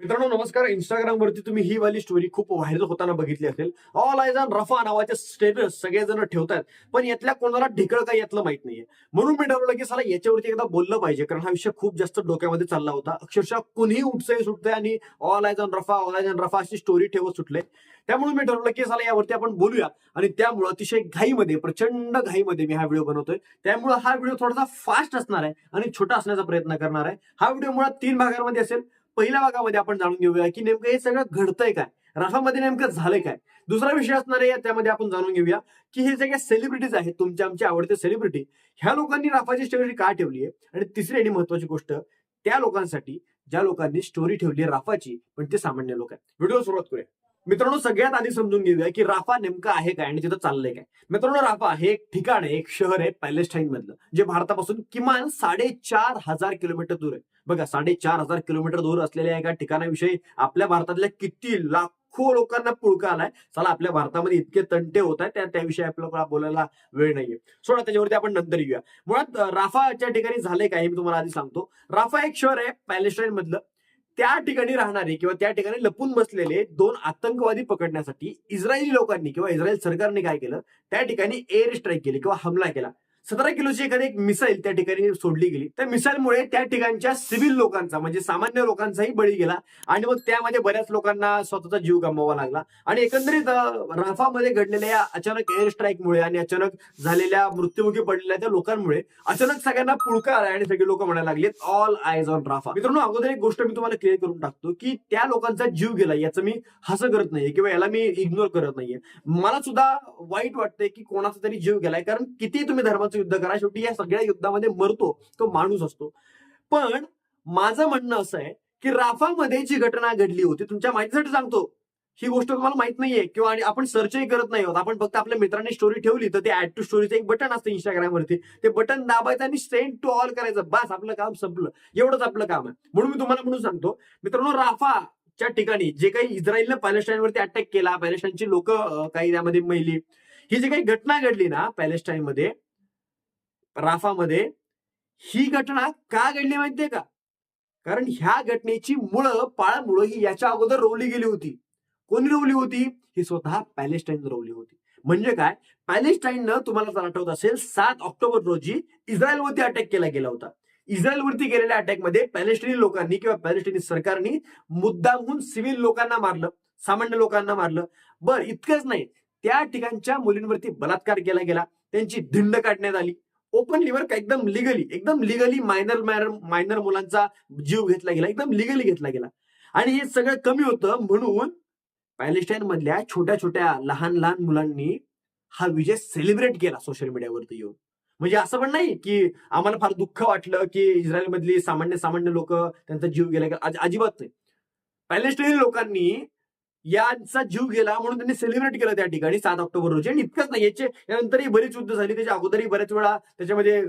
मित्रांनो नमस्कार. इंस्टाग्राम वरती तुम्ही ही वाली स्टोरी खूप व्हायरल होताना बघितली असेल. ऑल आयज ऑन रफा नावाचे स्टेटस सगळेजण ठेवतात पण यातल्या कोणाला ढिकळ काही यातलं माहीत नाहीये. म्हणून मी ठरवलं की साला याच्यावरती एकदा बोललं पाहिजे. कारण हा विषय खूप जास्त डोक्यामध्ये चालला होता. अक्षरशः कुणीही उठतंय सुटतंय आणि all eyes on Rafah all eye on Rafah अशी स्टोरी ठेवत सुटले. त्यामुळे मी ठरवलं की साला यावरती आपण बोलूया. आणि त्यामुळं अतिशय घाईमध्ये प्रचंड घाईमध्ये मी हा व्हिडिओ बनवतोय. त्यामुळे हा व्हिडिओ थोडासा फास्ट असणार आहे आणि छोटा असण्याचा प्रयत्न करणार आहे. हा व्हिडिओ मुळात तीन भागांमध्ये असेल. पहिल्या भागामध्ये आपण जाणून घेऊया की नेमकं हे सगळं घडतंय काय? राफामध्ये नेमकं झालंय काय? दुसरा विषय असणार आहे त्यामध्ये आपण जाणून घेऊया की हे सगळे सेलिब्रिटीज आहेत तुमच्या आमच्या आवडते सेलिब्रिटी ह्या लोकांनी राफाची स्टोरी का ठेवली आहे? आणि तिसरी आणि महत्वाची गोष्ट त्या लोकांसाठी ज्या लोकांनी स्टोरी ठेवली आहे राफाची पण ते सामान्य लोक आहेत. व्हिडिओ सुरुवात करूया. मित्रांनो सगळ्यात आधी समजून घेऊया की राफा नेमका आहे काय आणि तिथं चाललंय काय? मित्रांनो राफा हे एक ठिकाण आहे एक शहर आहे पॅलेस्टाईन मधलं जे भारतापासून किमान साडेचार हजार किलोमीटर दूर आहे. बघा साडेचार हजार किलोमीटर दूर असलेल्या एका ठिकाणाविषयी आपल्या भारतातल्या किती लाखो लोकांना पुळका आलाय. चला आपल्या भारतामध्ये इतके तंटे होत आहेत त्याविषयी आपल्याला बोलायला वेळ नाहीये. सोडा त्याच्यावरती आपण नंतर येऊया. मुळात राफाच्या ठिकाणी झालंय काय मी तुम्हाला आधी सांगतो. राफा एक शहर आहे पॅलेस्टाईन मधलं त्या ठिकाणी राहणारे किंवा त्या ठिकाणी लपून बसलेले दोन आतंकवादी पकडण्यासाठी इस्रायली लोकांनी किंवा इस्रायल सरकारने काय केलं? त्या ठिकाणी एअर स्ट्राईक केली किंवा हमला केला. सतरा किलोची एखादी एक मिसाईल त्या ठिकाणी सोडली गेली. त्या मिसाईलमुळे त्या ठिकाणच्या सिव्हिल लोकांचा म्हणजे सामान्य लोकांचाही बळी गेला आणि मग त्यामध्ये बऱ्याच लोकांना स्वतःचा जीव गमवावा लागला. आणि एकंदरीत राफामध्ये घडलेल्या या अचानक एअर स्ट्राईकमुळे आणि अचानक झालेल्या मृत्युमुखी पडलेल्या त्या लोकांमुळे अचानक सगळ्यांना पुळका आला आणि सगळे लोक म्हणायला लागले ऑल आयज ऑन राफा मित्रांनो अगोदर एक गोष्ट मी तुम्हाला क्लिअर करून टाकतो की त्या लोकांचा जीव गेला याचं मी हसं करत नाहीये किंवा याला मी इग्नोर करत नाहीये. मला सुद्धा वाईट वाटतंय की कोणाचा तरी जीव गेलाय कारण किती तुम्ही धर्माचं युद्ध करा. शेवटी या सगळ्या युद्धामध्ये मरतो तो माणूस असतो. पण माझं म्हणणं असं आहे की राफामध्ये जी घटना घडली होती तुमच्या माहितीसाठी सांगतो. ही गोष्ट तुम्हाला माहीत नाहीये किंवा आणि आपण सर्चही करत नाही आहोत. आपण फक्त आपल्या मित्रांनी स्टोरी ठेवली तर ते ऍड टू स्टोरीचं एक बटन असतं इंस्टाग्रामवरती ते बटन दाबायचं आणि सेंड टू ऑल करायचं. बस आपलं काम संपलं. एवढंच आपलं काम आहे. म्हणून मी तुम्हाला म्हणून सांगतो मित्रांनो राफा च्या ठिकाणी जे काही इस्रायलनं पॅलेस्टाईनवरती अटॅक केला पॅलेस्टाईनची लोक काही त्यामध्ये मेली ही जी काही घटना घडली ना पॅलेस्टाईनमध्ये राफामध्ये ही घटना का घडली माहितीये का? कारण ह्या घटनेची मुळं पाळमुळं ही याच्या अगोदर रोवली गेली होती. कोणी रोवली होती? ही स्वतः पॅलेस्टाईन रोवली होती. म्हणजे काय? पॅलेस्टाईननं तुम्हाला जर आठवत असेल सात ऑक्टोबर रोजी इस्रायलवरती अटॅक केला गेला होता. इस्रायलवरती केलेल्या अटॅकमध्ये पॅलेस्टिनी लोकांनी किंवा पॅलेस्टिनी सरकारनी मुद्दामहून सिव्हिल लोकांना मारलं सामान्य लोकांना मारलं. बर इतकंच नाही. त्या ठिकाणच्या मुलींवरती बलात्कार केला गेला. त्यांची धिंड काढण्यात आली. ओपनली बरं का एकदम लिगली एकदम लिगली मायनर मायनर मुलांचा जीव घेतला गेला एकदम लिगली घेतला गेला. आणि हे सगळं कमी होतं म्हणून पॅलेस्टाईन मधल्या छोट्या छोट्या लहान लहान मुलांनी हा विजय सेलिब्रेट केला सोशल मीडियावरती येऊन. म्हणजे असं पण नाही की आम्हाला फार दुःख वाटलं की इस्रायल मधली सामान्य सामान्य लोक त्यांचा जीव गेला अजिबात नाही. पॅलेस्टाईन लोकांनी यांचा जीव गेला म्हणून त्यांनी सेलिब्रेट केलं त्या ठिकाणी सात ऑक्टोबर रोजी. आणि इतकंच नाही याचे यानंतरही बरीच युद्ध झाली. त्याच्या अगोदरही बऱ्याच वेळा त्याच्यामध्ये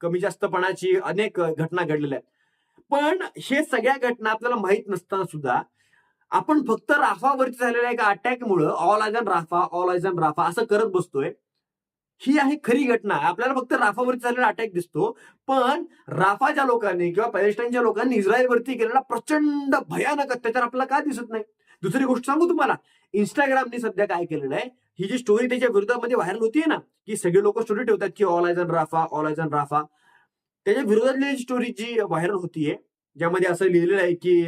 कमी जास्तपणाची अनेक घटना घडलेल्या आहेत. पण हे सगळ्या घटना आपल्याला माहीत नसताना सुद्धा आपण फक्त राफावरती झालेल्या एका अटॅकमुळे all eyes on Rafah all eyes on Rafah असं करत बसतोय. ही आहे खरी घटना. आपल्याला फक्त राफावरती झालेला अटॅक दिसतो. पण राफाच्या लोकांनी किंवा पॅलेस्टाईनच्या लोकांनी इस्रायलवरती केलेला प्रचंड भयानक अत्याचार आपल्याला का दिसत नाही? दुसरी गोष्ट सांगू तुम्हाला. इंस्टाग्रामने सध्या काय केलेलं आहे ही जी स्टोरी त्याच्या विरोधामध्ये व्हायरल होतीये ना की सगळे लोक स्टोरी ठेवतात की all eyes on Rafah all eyes on Rafah त्याच्या विरोधातली स्टोरी जी व्हायरल होतीये ज्यामध्ये असं लिहिलेलं आहे की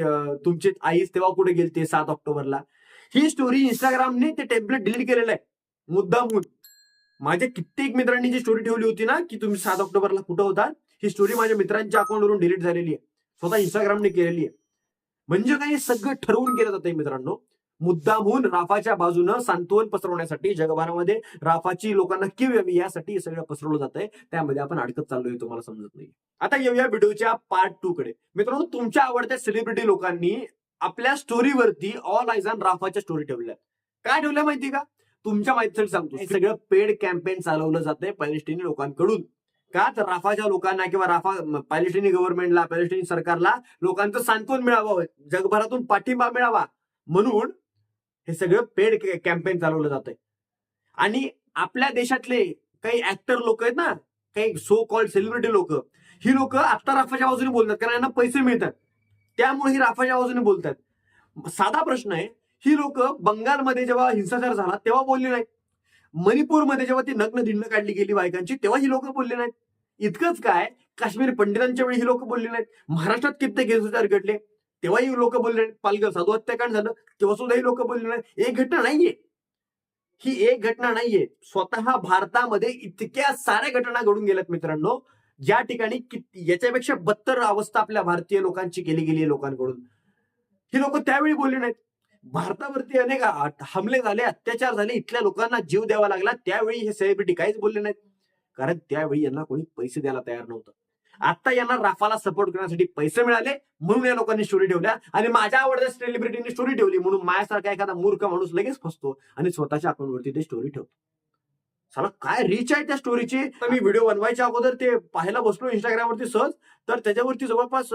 तुमची आईच तेव्हा कुठे गेलते सात ऑक्टोबरला? ही स्टोरी इंस्टाग्रामने ते टेम्पलेट डिलीट केलेलं आहे. मुद्दामहून माझ्या कित्येक मित्रांनी जी स्टोरी ठेवली होती ना की तुम्ही सात ऑक्टोबरला कुठं होता ही स्टोरी माझ्या मित्रांच्या अकाउंटवरून डिलीट झालेली आहे. स्वतः इंस्टाग्रामने केलेली आहे. म्हणजे काय? हे सगळं ठरवून केलं जातंय मित्रांनो. मुद्दामहून राफाच्या बाजूनं सांत्वन पसरवण्यासाठी जगभरामध्ये राफाची लोकांना किव यावी यासाठी सगळं पसरवलं जात आहे त्यामध्ये आपण अडकत चाललोय तुम्हाला समजत नाही. आता येऊया व्हिडिओच्या पार्ट टू कडे. मित्रांनो तुमच्या आवडत्या सेलिब्रिटी लोकांनी आपल्या स्टोरीवरती ऑल आयझन राफाच्या स्टोरी ठेवल्या काय ठेवल्या माहिती का? तुमच्या माहितीसाठी सांगतो. हे सगळं पेड कॅम्पेन चालवलं जातंय पॅलेस्टिनी लोकांकडून. का? तर राफाच्या लोकांना किंवा राफा पॅलेस्टिनी गव्हर्नमेंटला पॅलेस्टिनी सरकारला लोकांचं सांत्वन मिळावं जगभरातून पाठिंबा मिळावा म्हणून हे सगळं पेड कॅम्पेन चालवलं जातंय. आणि आपल्या देशातले काही ऍक्टर लोक आहेत ना काही सो कॉल्ड सेलिब्रिटी लोक ही लोक आत्ता राफाच्या बाजूने बोलतात कारण यांना पैसे मिळतात. त्यामुळे ही राफाच्या बाजूने बोलतात. साधा प्रश्न आहे ही लोक बंगालमध्ये जेव्हा हिंसाचार झाला तेव्हा बोलली नाहीत. मणिपूरमध्ये जेव्हा ती नग्न धिंड काढली गेली बायकांची तेव्हा ही लोक बोलली नाहीत. इतकंच काय? काश्मीर पंडितांच्या वेळी ही लोक बोलले नाहीत महाराष्ट्रात कित्येक हिंसाचार घडले तेव्हाही लोक बोलले नाहीत पालघर साधू हत्याकांड झालं. तेव्हा सुद्धा ही लोक बोलले नाहीत एक घटना नाहीये. ही एक घटना नाहीये. स्वतः भारतामध्ये इतक्या साऱ्या घटना घडून गेल्यात मित्रांनो. ज्या ठिकाणी याच्यापेक्षा बत्तर अवस्था आपल्या भारतीय लोकांची केली गेली लोकांकडून. ही लोक त्यावेळी बोलली नाहीत. भारतावरती अनेक हमले झाले अत्याचार झाले. इथल्या लोकांना जीव द्यावा लागला. त्यावेळी हे सेलिब्रिटी काहीच बोलले नाहीत. कारण त्यावेळी यांना कोणी पैसे द्यायला तयार नव्हतं. आता यांना राफाला सपोर्ट करण्यासाठी पैसे मिळाले म्हणून या लोकांनी स्टोरी ठेवल्या आणि माझ्या आवडत्या सेलिब्रिटीने स्टोरी ठेवली म्हणून माझ्यासारखा एखादा मूर्ख माणूस लगेच फसतो आणि स्वतःच्या अकाउंटवरती ते स्टोरी ठेवतो. साला काय रीच आहे त्या स्टोरीची तर मी व्हिडिओ बनवायच्या अगोदर ते पाहायला बसलो इंस्टाग्रामवरती सहज. तर त्याच्यावरती जवळपास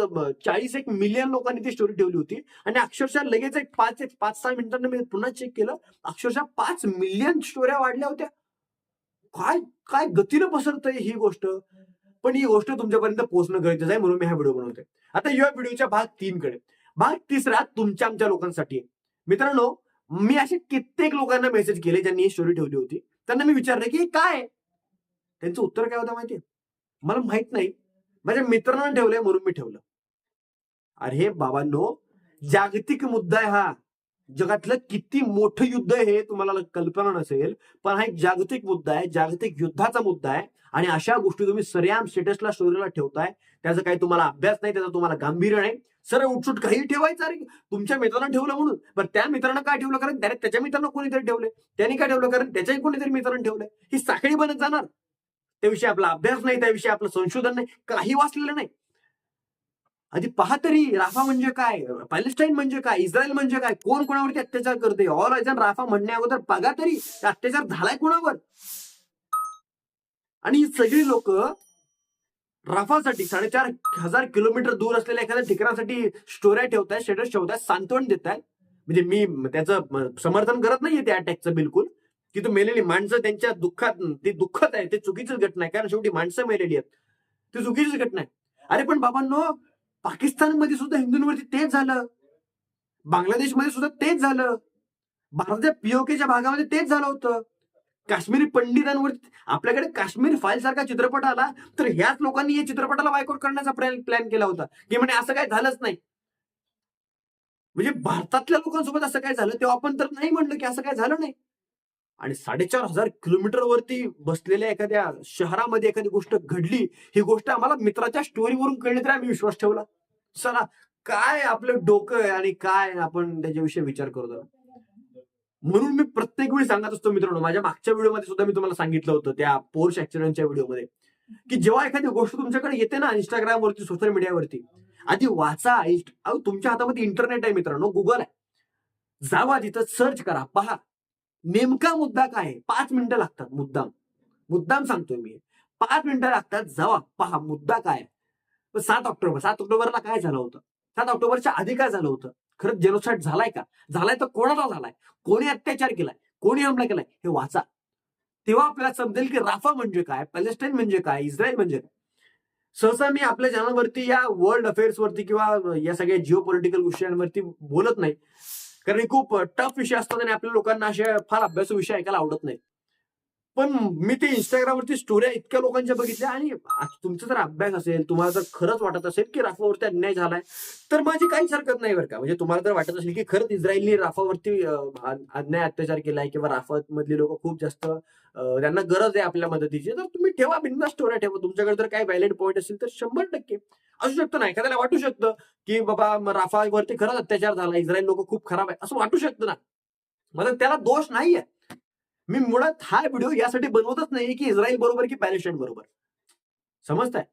चाळीस एक मिलियन लोकांनी ती स्टोरी ठेवली होती. आणि अक्षरशः लगेच एक पाच एक पाच सहा मिनिटांना मी पुन्हा चेक केलं. अक्षरशः पाच मिलियन स्टोऱ्या वाढल्या होत्या. काय काय गतीनं पसरतंय ही गोष्ट? पण ही गोष्ट तुमच्यापर्यंत पोहोचणं गरजेचं आहे म्हणून मी हा व्हिडिओ बनवतोय. आता या व्हिडिओच्या भाग तीन कडे भाग तिसरा तुमच्या आमच्या लोकांसाठी आहे. मित्रांनो मी असे कित्येक लोकांना मेसेज केले ज्यांनी ही स्टोरी ठेवली होती. त्यांना मी विचारलं की काय त्यांचं उत्तर काय होतं माहितीये? मला माहीत नाही. माझ्या मित्रांना ठेवलंय म्हणून मी ठेवलं. अरे बाबांनो जागतिक मुद्दा आहे हा. जगातलं किती मोठं युद्ध आहे हे तुम्हाला कल्पना नसेल पण हा एक जागतिक मुद्दा आहे जागतिक युद्धाचा मुद्दा आहे आणि अशा गोष्टी तुम्ही सरेआम स्टेटसला स्टोरीला ठेवताय त्याचा काही तुम्हाला अभ्यास नाही त्याचा तुम्हाला गांभीर्य नाही. सर उठसूट काही ठेवायचं? अरे तुमच्या मित्रांना ठेवलं म्हणून. पण त्या मित्रांना काय ठेवलं कारण त्याने त्याच्या मित्रांना कोणीतरी ठेवले? त्यांनी काय ठेवलं कारण त्याच्याही कोणीतरी मित्रांना ठेवलंय ही साखळी बनत जाणार. त्याविषयी आपला अभ्यास नाही त्याविषयी आपलं संशोधन नाही काही वाचलेलं नाही. आधी पहा तरी राफा म्हणजे काय? पॅलेस्टाईन म्हणजे काय? इस्रायल म्हणजे काय? कोण कोणावरती अत्याचार करते ऑल आयजन राफा म्हणण्या अगोदर बघा तरी अत्याचार झालाय कोणावर? आणि ही सगळी लोक राफासाठी साडेचार हजार किलोमीटर दूर असलेल्या एखाद्या ठिकाणासाठी स्टोऱ्या ठेवतायत स्टेटस ठेवतायत सांत्वन देताय म्हणजे मी त्याचं समर्थन करत नाहीये त्या अटॅकचं बिलकुल. की तो मेलेली माणसं त्यांच्या दुःखात ते दुःखत आहे ते चुकीचीच घटना आहे. कारण शेवटी माणसं मेलेली आहेत. ती चुकीचीच घटना आहे. अरे पण बाबांनो पाकिस्तानमध्ये सुद्धा हिंदूंवरती तेच झालं. बांगलादेशमध्ये सुद्धा तेच झालं. भारताच्या पीओकेच्या भागामध्ये तेच झालं होतं. काश्मीरी पंडितांवरती आपल्याकडे काश्मीर फाईल सारखा चित्रपट आला तर ह्याच लोकांनी या चित्रपटाला बायकआउट करण्याचा प्लॅन केला होता. की म्हणे असं काय झालंच नाही. म्हणजे भारतातल्या लोकांसोबत असं काय झालं तेव्हा आपण तर नाही म्हणलं की असं काय झालं नाही. आणि साडेचार हजार किलोमीटर वरती बसलेल्या एखाद्या शहरामध्ये एखादी गोष्ट घडली ही गोष्ट आम्हाला मित्राच्या स्टोरीवरून कळली तरी आम्ही विश्वास ठेवला. चला काय आपलं डोकं आहे आणि काय आपण त्याच्याविषयी विचार करतो म्हणून मी प्रत्येक वेळी सांगत असतो मित्रांनो माझ्या मागच्या व्हिडिओमध्ये सुद्धा मी तुम्हाला सांगितलं होतं त्या पोर्स ऍक्सिडेंटच्या व्हिडिओमध्ये की जेव्हा एखादी गोष्ट तुमच्याकडे येते ना इंस्टाग्रामवरती सोशल मीडियावरती आधी वाचा अहो तुमच्या हातामध्ये इंटरनेट आहे मित्रांनो गुगल आहे. जावा तिथं सर्च करा पहा. नेमका मुद्दा काय आहे? पाच मिनिटं लागतात मुद्दाम. मुद्दाम सांगतोय मी. पाच मिनिटं लागतात जावा पहा मुद्दा काय? सात ऑक्टोबर सात ऑक्टोबरला काय झालं होतं? सात ऑक्टोबरच्या आधी काय झालं होतं? खरंच जेनोसाईड झालाय का? झालाय तर कोणाला झालाय? कोणी अत्याचार केलाय? कोणी हमला केलाय? हे वाचा. तेव्हा आपल्याला समजेल की राफा म्हणजे काय? पॅलेस्टाईन म्हणजे काय? इस्रायल म्हणजे काय? सहसा मी आपल्या चॅनलवरती या वर्ल्ड अफेअर्स वरती किंवा या सगळ्या जिओ पॉलिटिकल गोष्टींवरती बोलत नाही. कारण हे खूप टफ विषय असतात आणि आपल्या लोकांना असे फार अभ्यास विषय ऐकायला आवडत नाही पण मी ते इंस्टाग्रामवरती स्टोऱ्या इतक्या लोकांच्या बघितल्या आणि तुमचा जर अभ्यास असेल तुम्हाला जर खरंच वाटत असेल की राफावरती अन्याय झालाय तर माझी काहीच हरकत नाही बरं का. म्हणजे तुम्हाला जर वाटत असेल की खरंच इस्रायलनी राफावरती अन्याय अत्याचार केलाय किंवा राफत मधली लोक खूप जास्त त्यांना गरज आहे आपल्या मदतीची तर तुम्ही ठेवा बिंदा स्टोऱ्या ठेवा. तुमच्याकडे जर काही व्हॅलिड पॉईंट असेल तर शंभर टक्के. असू शकतं ना एखाद्याला वाटू शकतं की बाबा राफावरती खरंच अत्याचार झाला इस्रायल लोक खूप खराब आहे असं वाटू शकतं ना. मग त्याला दोष नाहीये. मी मुळात हा व्हिडिओ यासाठी बनवतच नाही की इस्रायल बरोबर की पॅलेस्टाईन बरोबर. समजताय?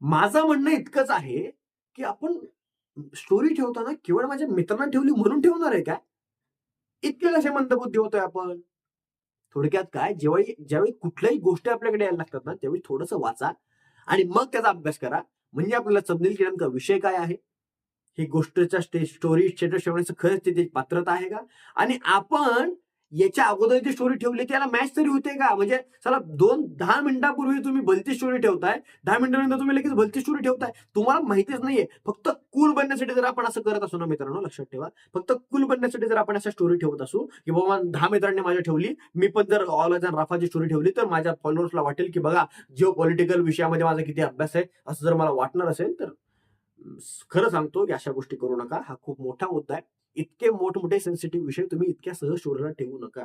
माझं म्हणणं इतकंच आहे की आपण स्टोरी ठेवताना केवळ माझ्या मित्रांना ठेवली म्हणून ठेवणार आहे काय इतके कसे मंदबुद्धी होतोय आपण. थोडक्यात काय? जेव्हा ज्यावेळी कुठल्याही गोष्टी आपल्याकडे यायला लागतात ना त्यावेळी थोडंसं वाचा आणि मग त्याचा अभ्यास करा. म्हणजे आपल्याला समजेल की नेमका विषय काय आहे? ही गोष्टच्या स्टे स्टोरी स्टेटस ठेवण्याचं खरंच तिथे पात्रता आहे का? आणि आपण याच्या अगोदर जी स्टोरी ठेवली त्याला मॅच तरी होते का? म्हणजे चला दोन दहा मिनिटापूर्वी तुम्ही भलती स्टोरी ठेवताय. दहा मिनिटानंतर तुम्ही लगेच भलती स्टोरी ठेवताय. तुम्हाला माहितीच नाहीये. फक्त कूल बनण्यासाठी जर आपण असं करत असू ना मित्रांनो लक्षात ठेवा. फक्त कूल बनण्यासाठी जर आपण अशा स्टोरी ठेवत असू की बाबा दहा मित्रांनी माझ्या ठेवली मी पण जर ऑल अँड राफाची स्टोरी ठेवली तर माझ्या फॉलोअर्सला वाटेल की बघा जिओ पॉलिटिकल विषयामध्ये माझा किती अभ्यास आहे असं जर मला वाटणार असेल तर खरं सांगतो की अशा गोष्टी करू नका. हा खूप मोठा मुद्दा आहे. इतके मोठमोठे सेन्सिटिव्ह विषय तुम्ही इतक्या सहज शोधला ठेवू नका.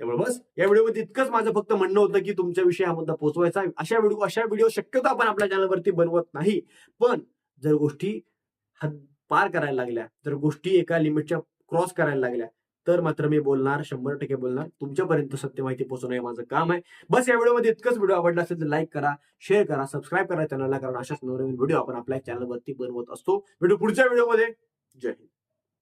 त्यामुळे बस या व्हिडिओमध्ये इतकंच माझं फक्त म्हणणं होतं की तुमच्याविषयी हा मुद्दा पोहोचवायचा आहे. अशा व्हिडिओ अशा व्हिडिओ शक्यतो आपण आपल्या चॅनलवरती बनवत नाही. पण जर गोष्टी हद पार करायला लागल्या जर गोष्टी एका लिमिटच्या क्रॉस करायला लागल्या तर मात्र मी बोलणार शंभर टक्के बोलणार. तुमच्यापर्यंत सत्य माहिती पोहोचवणं हे माझं काम आहे. बस या व्हिडिओमध्ये इतकंच व्हिडिओ आवडला असेल तर लाईक करा शेअर करा सबस्क्राईब करा चॅनलला कारण अशाच नवनवीन व्हिडिओ आपण आपल्या चॅनलवरती बनवत असतो. व्हिडिओ पुढच्या व्हिडिओमध्ये जय हिंद.